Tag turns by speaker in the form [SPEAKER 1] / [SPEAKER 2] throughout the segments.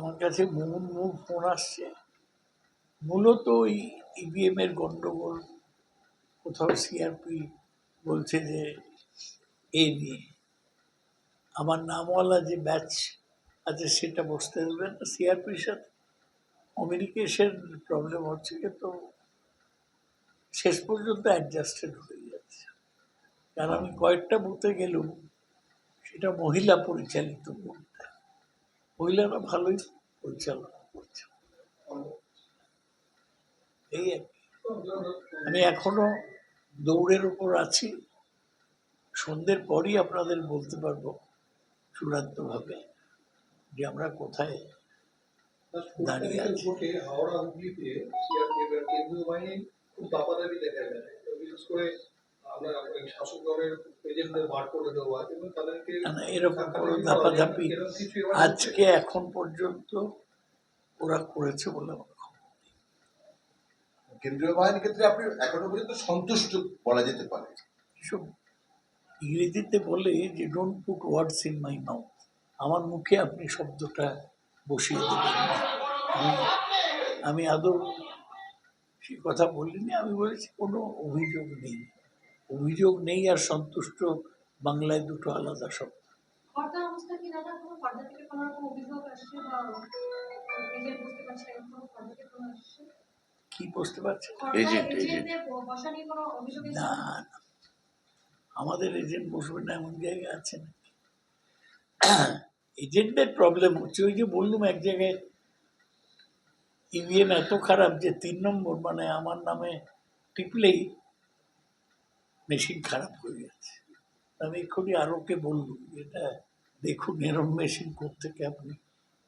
[SPEAKER 1] আমার কাছে বহু ফোন আসছে। মূলত ওই ইভিএম এর গন্ডগোল। কোথাও সিআরপি বলছে যে, এ নিয়ে। আমার নামওয়ালা যে ব্যাচ আছে সেটা বসতে দেবে না সিআরপির সাথে। কমিউনিকেশন প্রবলেম হচ্ছে কিন্তু শেষ পর্যন্ত অ্যাডজাস্টেড হয়ে যাচ্ছে। কারণ আমি কয়েকটা বুথে গেলুম, সেটা মহিলা পরিচালিত বুথ। মহিলারা ভালোই পরিচালনা করছে এই। আমি এখনও দৌড়ের উপর আছি সন্ধ্যের পরই আপনাদের বলতে পারব চূড়ান্তভাবে যে আমরা কোথায় দাঁড়িয়ে আছি।
[SPEAKER 2] হাওড়া হুগলিতে খুব বিশেষ করে আমরা শাসক দলের এজেন্টদের বার করে দেওয়া এবং তাদেরকে
[SPEAKER 1] না, না, এরকম কোনো ধাপাধাপি
[SPEAKER 2] এরকম কিছু এবার
[SPEAKER 1] আজকে এখন পর্যন্ত ওরা করেছে বলে আমার
[SPEAKER 3] কেন্দ্রীয় বাহিনীর ক্ষেত্রে আপনি এখনও পর্যন্ত সন্তুষ্ট বলা যেতে পারে।
[SPEAKER 1] ইংরেজিতে বলে যে don't put words in my mouth আমার মুখে আপনি শব্দটা বসিয়ে দেবেন। আমি আদৌ সে কথা বলিনি আমি বলেছি কোনো অভিযোগ নেই। অভিযোগ নেই আর সন্তুষ্ট বাংলায় দুটো আলাদা শব্দ।
[SPEAKER 4] কি এজেন্ট বুঝতে পারছে এরকম কোনো খর্দা থেকে কোনো আসছে?
[SPEAKER 1] কি বুঝতে পারছেন
[SPEAKER 4] অভিযোগ এসেছে?
[SPEAKER 1] না। না। আমাদের এজেন্ট বসবে না এমন জায়গায় আছে না। এজেন্টের প্রবলেম হচ্ছে ওই যে বললাম এক জায়গায় ইভিএম এত খারাপ যে তিন নম্বর মানে আমার নামে টিপলেই মেশিন খারাপ হয়ে যাচ্ছে আমি এক্ষুনি আরোকে বললুম এটা দেখুন এরম মেশিন থেকে আপনি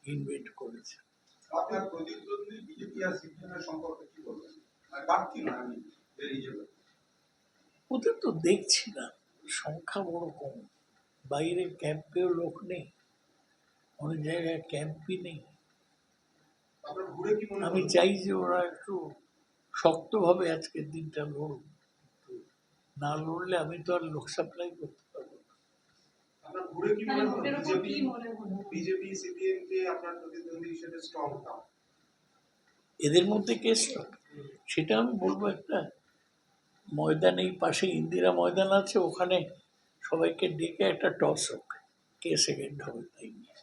[SPEAKER 1] ইনভেন্ট করেছেন
[SPEAKER 5] আপনার প্রতিদ্বন্দ্বী বিজেপি আর সিপিএমের সম্পর্কে কি বলবেন? মানে আমি
[SPEAKER 1] ওদের তো দেখছি না সংখ্যা বড় কম। বাইরে ক্যাম্পেও লোক নেই অনেক জায়গায় ক্যাম্পই নেই। আমি চাই যে ওরা একটু শক্তভাবে আজকের দিনটা লড়ুক না লড়লে আমি তো আর লোক সাপ্লাই করতে পারব এদের মধ্যে কে? সেটা আমি বলব একটা। ময়দান এই পাশে ইন্দিরা ময়দান আছে ওখানে সবাইকে ডেকে একটা টস হোক। কে সেকেন্ড হবে তাই নিয়ে।